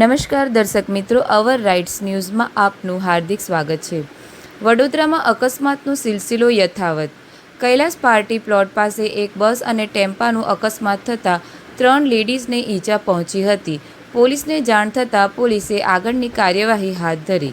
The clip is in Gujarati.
નમસ્કાર દર્શક મિત્રો, અવર રાઇટ્સ ન્યૂઝમાં આપનું હાર્દિક સ્વાગત છે. વડોદરામાં અકસ્માતનો સિલસિલો યથાવત. કૈલાસ પાર્ટી પ્લોટ પાસે એક બસ અને ટેમ્પાનું અકસ્માત થતાં ત્રણ લેડીઝને ઈજા પહોંચી હતી. પોલીસને જાણ થતાં પોલીસે આગળની કાર્યવાહી હાથ ધરી.